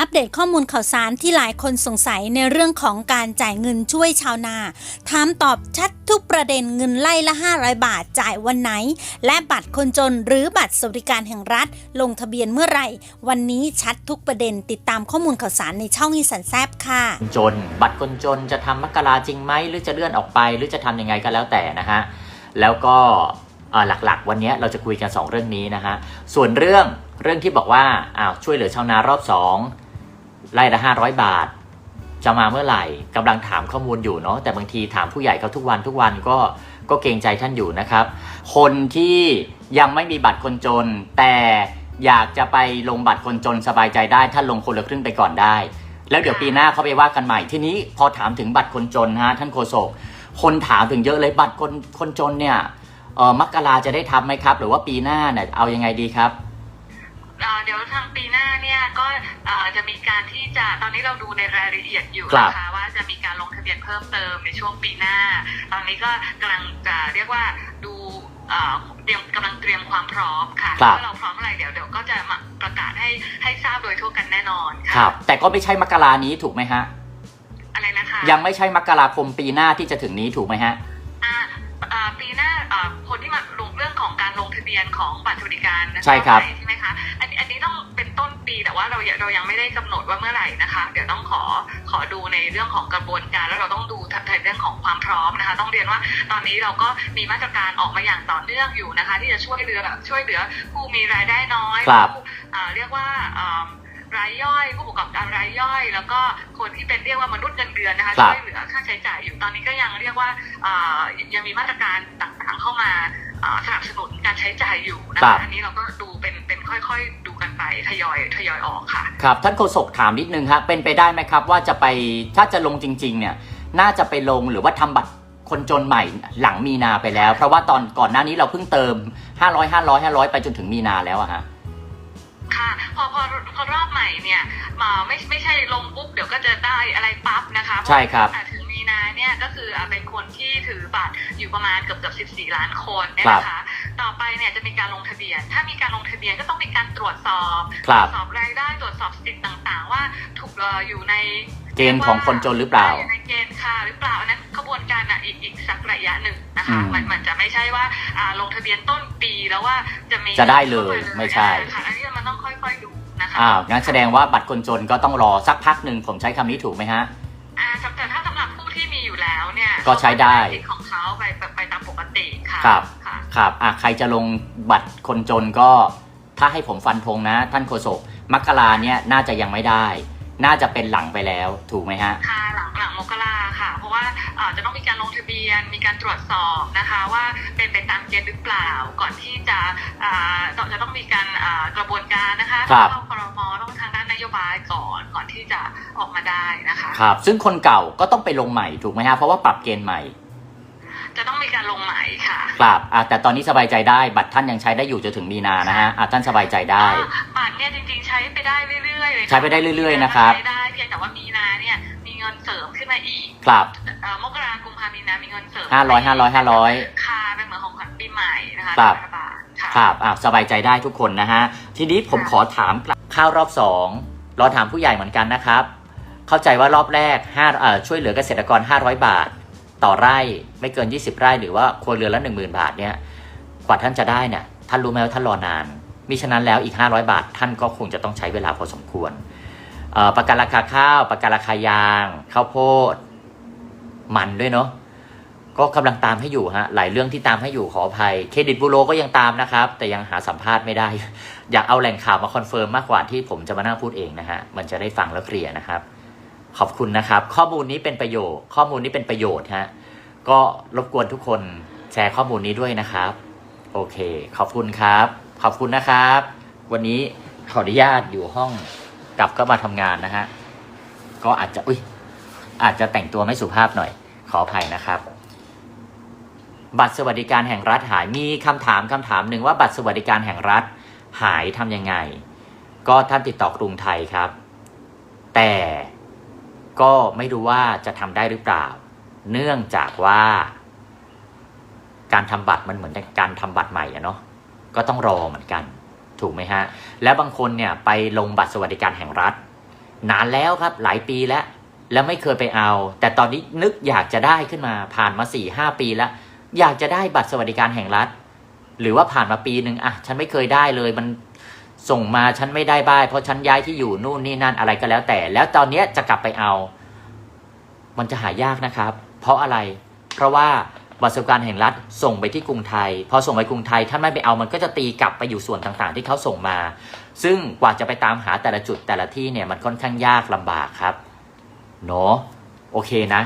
อัปเดตข้อมูลข่าวสารที่หลายคนสงสัยในเรื่องของการจ่ายเงินช่วยชาวนา ถามตอบชัดทุกประเด็นเงินไล่ละ 500 บาทจ่ายวันไหน และบัตรคนจนหรือบัตรสวัสดิการแห่งรัฐ ลงทะเบียนเมื่อไหร่ วันนี้ชัดทุกประเด็นติดตามข้อมูลข่าวสารในช่องอีสันแซบค่ะคนจน บัตรคนจนจะทำมกราจริงไหมหรือจะเลื่อนออกไป หรือจะทำยังไงก็แล้วแต่นะฮะแล้วก็หลักๆ วันนี้เราจะคุยกัน 2 เรื่องนี้นะฮะส่วนเรื่องเรื่องที่บอกว่าอ้าวช่วยเหลือชาวนารอบ 2 ไล่ละ500บาท จะมาเมื่อไหร่กำลังถามข้อมูลอยู่เนาะแต่บางทีถามผู้ใหญ่เขาทุกวันทุกวันก็ก็เกรงใจท่านอยู่นะครับ คนที่ยังไม่มีบัตรคนจน แต่อยากจะไปลงบัตรคนจนสบายใจได้ท่านลงคนละครึ่งไปก่อนได้ แล้วเดี๋ยวปีหน้าเขาไปว่ากันใหม่ทีนี้พอถามถึงบัตรคนจนฮะท่านโฆษกคนถามถึงเยอะเลยบัตรคนคนจนเนี่ยเออมกราจะได้ทำไหมครับ หรือว่าปีหน้าเนี่ยเอายังไงดีครับ เอ่อเดี๋ยวทางปีหน้าเนี่ยก็เอ่อจะมีการที่จะตอนนี้เราดูในรายละเอียดอยู่ครับนะคะว่าจะมีการลงทะเบียนเพิ่มเติมในช่วงปีหน้า ตอนนี้ก็กำลังจะเรียกว่าดูเอ่อเตรียมกำลังเตรียมความพร้อมค่ะครับว่าเราพร้อมอะไรเดี๋ยวเดี๋ยวก็จะมาประกาศให้ให้ทราบโดยทั่วกันแน่นอนคค่ะรับแต่ก็ไม่ใช่มกรานี้ถูกไหมฮะอะไรนะคะยังไม่ใช่มกราคมปีหน้าที่จะถึงนี้ถูกไหมฮะอ่าอ่าปีหน้าอ่าคนที่มาลงเรื่องของการลงทะเบียนของบัตรสวัสดิการนะะใช่ครับใเรายังเรายังไม่ได้กำหนดว่าเมื่อไหร่นะคะ เดี๋ยวต้องขอขอดูในเรื่องของกระบวนการ แล้วเราต้องดูในเรื่องของความพร้อมนะคะ ต้องเรียนว่าตอนนี้เราก็มีมาตรการออกมาอย่างต่อเนื่องอยู่นะคะ ที่จะช่วยเหลือช่วยเหลือผู้มีรายได้น้อยครับผู้อ่าเรียกว่าอ่ารายย่อยผู้ประกอบการรายย่อย แล้วก็คนที่เป็นเรียกว่ามนุษย์เงินเดือนนะคะครับช่วยเหลือค่าใช้จ่ายอยู่ตอนนี้ก็ยังเรียกว่าอ่ายังมีมาตรการต่างๆเข้ามาอ่าสนับสนุนการใช้จ่ายอยู่นะครัคะบอันนี้เราก็ดูเป็นเป็นค่อยๆดูกัน ไปทยอยทยอยออกค่ะ ครับ ท่านโฆษกถามนิดนึงครับเป็นไปได้ไหมครับ ว่าจะไปถ้าจะลงจริง ๆ เนี่ย น่าจะไปลงหรือว่าทำบัตรคนจนใหม่หลังมีนาไปแล้ว เพราะว่าตอนก่อนหน้านี้เราเพิ่งเติม 500 500 500 ไปจนถึงมีนาแล้วอะฮะค่ะพอพอพอรอบใหม่เนี่ยมาไม่ไม่ใช่ลงปุ๊บเดี๋ยวก็จะได้อะไรปั๊บนะคะใช่ครับแต่ถึงมีนาเนี่ยก็คืออะเป็นคนที่ถือบัตรอยู่ประมาณเกือบเกือบ14 ล้านคนเนี่ยครับนะคะ ต่อไปเนี่ยจะมีการลงทะเบียน ถ้ามีการลงทะเบียนก็ต้องมีการตรวจสอบครัตรบวจสอบรายได้ตรวจสอบสิทธิ์ต่าง ๆ ว่าถูกเอ่ออยู่ในเกณฑ์ของคนจนหรือเปล่าอยู่ในเกณฑ์ค่ะหรือเปล่าอันนั้นขบวนการอะอีกอีกสักระยะหนึ่งนะอืคะมมันมันจะไม่ใช่ว่าอ่าลงทะเบียนต้นปีแล้วว่าจะมีจะได้เลยไม่ใช่ค่ะอันนี้มันต้องค่อยๆดูนะคะอ้าวงั้นแสดงว่าบัตรคนจนก็ต้องรอสักพักหนึ่งผมใช้คำนี้ถูกไหมฮะอ่าแต่ถ้าสำหรับผู้ที่มีอยู่แล้วเนี่ยก็ใช้ได้เขาก็จะสิทธิ์ของเขาไปไปไปตามปกติค่ะครับ ค่ะครับอะใครจะลงบัตรคนจนก็ถ้าให้ผมฟันธงนะ ท่านโฆษกมกราเนี่ยน่าจะยังไม่ได้ น่าจะเป็นหลังไปแล้วถูกไหมฮะค่ะหลังหลังมกราค่ะ เพราะว่าอ่าจะต้องมีการลงทะเบียนมีการตรวจสอบนะคะ ว่าเป็นไปตามเกณฑ์หรือเปล่าก่อนที่จะอ่าต้องจะต้องมีการอ่ากระบวนการนะคะครับเข้าครมต้องทางด้านนโยบายก่อนก่อนที่จะออกมาได้นะคะครับซึ่งคนเก่าก็ต้องไปลงใหม่ถูกไหมฮะเพราะว่าปรับเกณฑ์ใหม่ จะต้องมีการลงใหม่ค่ะครับอะแต่ตอนนี้สบายใจได้ บัตรท่านยังใช้ได้อยู่จนถึงมีนานะฮะอะท่านสบายใจได้อ่าบัตรเนี่ยจริงๆใช้ไปได้เรื่อยๆเลยค่ะใช้ไปได้เรื่อยๆนะครับ ใช้ได้เพียงแต่ว่ามีนาเนี่ยมีเงินเสริมขึ้นมาอีกครับเอ่อมกราคมกุมภามีนามีเงินเสริมห้าร้อยห้าร้อยห้าร้อย ค่ะเป็นเหมือนของขวัญปีใหม่นะคะครับรัฐบาลค่ะ ครับอะสบายใจได้ทุกคนนะฮะ ทีนี้ผมขอถามกลับข้าวรอบสองเราถามผู้ใหญ่เหมือนกันนะครับ เข้าใจว่ารอบแรกห้าเอ่อช่วยเหลือเกษตรกร 500 บาท ต่อไร่ไม่เกิน 20 ไร่หรือว่าครัวเรือนละ 10,000 บาทเนี่ยกว่าท่านจะได้เนี่ยท่านรู้ไหมว่าท่านรอนานมิฉะนั้นแล้วอีก 500 บาท ท่านก็คงจะต้องใช้เวลาพอสมควรประกันราคาข้าว ประกันราคายางข้าวโพดมันด้วยเนาะก็กำลังตามให้อยู่ฮะหลายเรื่องที่ตามให้อยู่ขออภัยเครดิตบูโรก็ยังตามนะครับ แต่ยังหาสัมภาษณ์ไม่ได้ อยากเอาแหล่งข่าวมาคอนเฟิร์มมากกว่าที่ผมจะมานั่งพูดเองนะฮะมันจะได้ฟังแล้วเคลียร์นะครับ ขอบคุณนะครับ ข้อมูลนี้เป็นประโยชน์ ข้อมูลนี้เป็นประโยชน์ฮะ ก็รบกวนทุกคนแชร์ข้อมูลนี้ด้วยนะครับ โอเค ขอบคุณครับ ขอบคุณนะครับ วันนี้ขออนุญาตอยู่ห้องกลับก็มาทำงานนะฮะ ก็อาจจะอุ้ยอาจจะแต่งตัวไม่สุภาพหน่อย ขออภัยนะครับบัตรสวัสดิการแห่งรัฐหายมีคำถามคำถามหนึ่งว่าบัตรสวัสดิการแห่งรัฐหายทำยังไง ก็ท่านติดต่อกรุงไทยครับ แต่ก็ไม่รู้ว่าจะทำได้หรือเปล่า เนื่องจากว่า การทำบัตรมันเหมือนการทำบัตรใหม่อะเนาะก็ต้องรอเหมือนกัน ถูกไหมฮะ แล้วบางคนเนี่ยไปลงบัตรสวัสดิการแห่งรัฐ นานแล้วครับหลายปีแล้ว แล้วไม่เคยไปเอา แต่ตอนนี้นึกอยากจะได้ขึ้นมาผ่านมาสี่ห้าปีแล้ว อยากจะได้บัตรสวัสดิการแห่งรัฐ หรือว่าผ่านมาปีหนึ่งอะฉันไม่เคยได้เลยมันส่งมาฉันไม่ได้บ้ายเพราะฉันย้ายที่อยู่นู่นนี่นั่นอะไรก็แล้วแต่ แล้วตอนเนี้ยจะกลับไปเอา มันจะหายากนะครับ เพราะอะไร เพราะว่าบัตรสวัสดิการแห่งรัฐส่งไปที่กรุงไทย พอส่งไปกรุงไทยถ้าไม่ไปเอามันก็จะตีกลับไปอยู่ส่วนต่างๆ ที่เขาส่งมา ซึ่งกว่าจะไปตามหาแต่ละจุดแต่ละที่เนี่ยมันค่อนข้างยากลำบากครับเนาะโอเคนะ